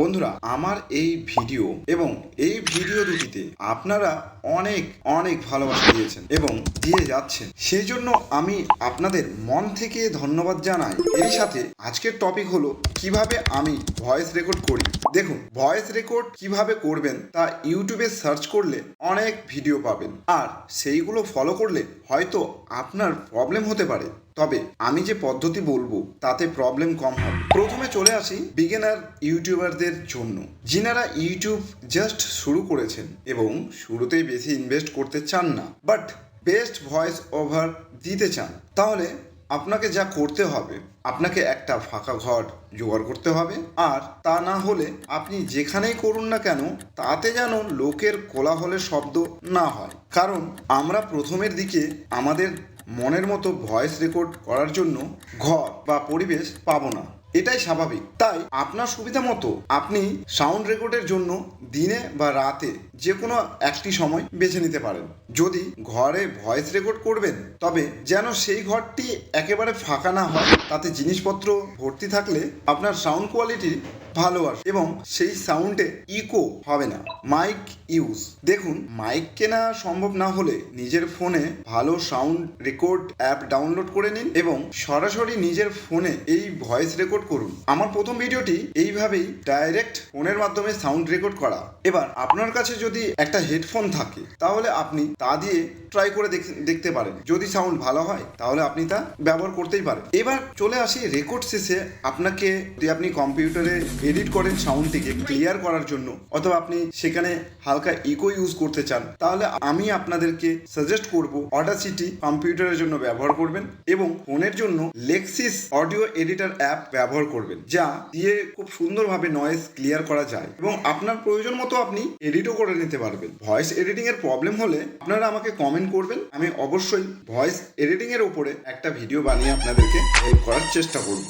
বন্ধুরা, আমার এই ভিডিও এবং এই ভিডিও দুটিতে আপনারা অনেক অনেক ভালোবাসা দিয়েছেন এবং দিয়ে যাচ্ছেন। সেই জন্য আমি আপনাদের মন থেকে ধন্যবাদ জানাই। এই সাথে আজকের টপিক হলো কীভাবে আমি ভয়েস রেকর্ড করি। দেখুন ভয়েস রেকর্ড কীভাবে করবেন তা ইউটিউবে সার্চ করলে অনেক ভিডিও পাবেন। আর সেইগুলো ফলো করলে হয়তো আপনার প্রবলেম হতে পারে। তবে আমি যে পদ্ধতি বলব, তাতে প্রবলেম কম হবে। প্রথমে চলে আসি বিগিনার ইউটিউবারদের জন্য। যিনারা ইউটিউব জাস্ট শুরু করেছেন এবং শুরুতেই বেশি ইনভেস্ট করতে চান না বাট বেস্ট ভয়েস ওভার দিতে চান, তাহলে আপনাকে যা করতে হবে, আপনাকে একটা ফাঁকা ঘর জোগাড় করতে হবে, আর তা না হলে আপনি যেখানেই করুন না কেন, তাতে যেন লোকের কোলাহলের শব্দ না হয়। কারণ আমরা প্রথমের দিকে আমাদের মনের মতো ভয়েস রেকর্ড করার জন্য ঘর বা পরিবেশ পাবো না। এটাই স্বাভাবিক। তাই আপনার সুবিধা মতো আপনি সাউন্ড রেকর্ডের জন্য দিনে বা রাতে যে কোনো একটি সময় বেছে নিতে পারেন। যদি ঘরে ভয়েস রেকর্ড করবেন, তবে যেন সেই ঘরটি একেবারে ফাঁকা না হয়, তাতে জিনিসপত্র ভর্তি থাকলে আপনার সাউন্ড কোয়ালিটি ভালো আসে এবং সেই সাউন্ডে ইকো হবে না। মাইক ইউজ দেখুন মাইক কেনা সম্ভব না হলে নিজের ফোনে ভালো সাউন্ড রেকর্ড অ্যাপ ডাউনলোড করে নিন এবং সরাসরি নিজের ফোনে এই ভয়েস রেকর্ড করুন। আমার প্রথম ভিডিওটি এইভাবেই ডাইরেক্ট ফোনের মাধ্যমে সাউন্ড রেকর্ড করা। এবার, আপনার কাছে যদি একটা হেডফোন থাকে, তাহলে আপনি তা দিয়ে ট্রাই করে দেখ- দেখতে পারেন। যদি সাউন্ড ভালো হয়, তাহলে আপনি তা ব্যবহার করতেই পারেন। এবার চলে আসি রেকর্ড শেষে আপনাকে যদি আপনি কম্পিউটারে এডিট করেন সাউন্ডটিকে ক্লিয়ার করার জন্য, অথবা আপনি সেখানে হালকা ইকো ইউজ করতে চান, তাহলে আমি আপনাদেরকে সাজেস্ট করব অডাসিটি কম্পিউটারের জন্য ব্যবহার করবেন এবং ফোনের জন্য লেক্সিস অডিও এডিটার অ্যাপ ব্যবহার করবেন, যা দিয়ে খুব সুন্দরভাবে নয়েজ ক্লিয়ার করা যায় এবং আপনার প্রয়োজন মতো আপনি এডিটও করে নিতে পারবেন। ভয়েস এডিটিং এর প্রবলেম হলে আপনারা আমাকে কমেন্ট করবেন। আমি অবশ্যই ভয়েস এডিটিংয়ের উপরে একটা ভিডিও বানিয়ে আপনাদেরকে হেল্প করার চেষ্টা করব।